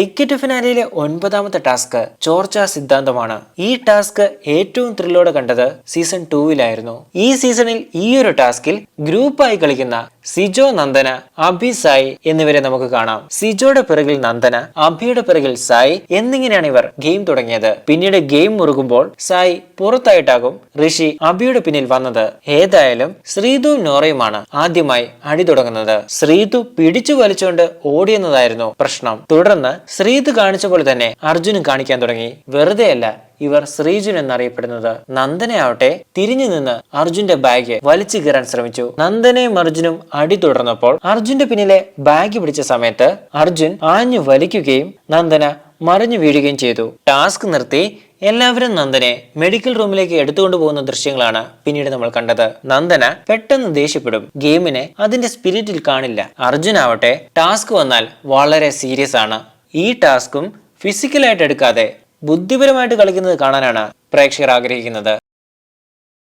Ticket ഫിനാലിയിലെ ഒൻപതാമത്തെ task ചോർച്ച സിദ്ധാന്തമാണ്. ഈ ടാസ്ക് ഏറ്റവും ത്രില്ലോടെ കണ്ടത് സീസൺ ടൂവിലായിരുന്നു. ഈ സീസണിൽ ഈ ഒരു ടാസ്കിൽ ഗ്രൂപ്പായി കളിക്കുന്ന സിജോ നന്ദന അഭി സായി എന്നിവരെ നമുക്ക് കാണാം. സിജോയുടെ പിറകിൽ നന്ദന അഭിയുടെ പിറകിൽ സായി എന്നിങ്ങനെയാണ് ഇവർ ഗെയിം തുടങ്ങിയത്. പിന്നീട് ഗെയിം മുറുകുമ്പോൾ സായി പുറത്തായിട്ടാകും ഋഷി അഭിയുടെ പിന്നിൽ വന്നത്. ഏതായാലും ശ്രീതു നോറയുമാണ് ആദ്യമായി അടി തുടങ്ങുന്നത്. ശ്രീതു പിടിച്ചു വലിച്ചുകൊണ്ട് ഓടിയെന്നതായിരുന്നു പ്രശ്നം. തുടർന്ന് ശ്രീതു കാണിച്ച പോലെ തന്നെ അർജുനും കാണിക്കാൻ തുടങ്ങി. വെറുതെയല്ല ഇവർ ശ്രീജുൻ എന്നറിയപ്പെടുന്നത്. നന്ദനയാവട്ടെ തിരിഞ്ഞു നിന്ന് അർജുന്റെ ബാഗ് വലിച്ചു കീറാൻ ശ്രമിച്ചു. നന്ദനയും അർജുനും അടി തുടർന്നപ്പോൾ അർജുന്റെ പിന്നിലെ ബാഗ് പിടിച്ച സമയത്ത് അർജുൻ ആഞ്ഞു വലിക്കുകയും നന്ദന മറിഞ്ഞു വീഴുകയും ചെയ്തു. ടാസ്ക് നിർത്തി എല്ലാവരും നന്ദനെ മെഡിക്കൽ റൂമിലേക്ക് എടുത്തുകൊണ്ടു പോകുന്ന ദൃശ്യങ്ങളാണ് പിന്നീട് നമ്മൾ കണ്ടത്. നന്ദന പെട്ടെന്ന് ദേഷ്യപ്പെടും. ഗെയിമിനെ അതിന്റെ സ്പിരിറ്റിൽ കാണില്ല. അർജുൻ ആവട്ടെ ടാസ്ക് വന്നാൽ വളരെ സീരിയസ് ആണ്. ഈ ടാസ്കും ഫിസിക്കലായിട്ട് എടുക്കാതെ ബുദ്ധിപരമായിട്ട് കളിക്കുന്നത് കാണാനാണ് പ്രേക്ഷകർ ആഗ്രഹിക്കുന്നത്.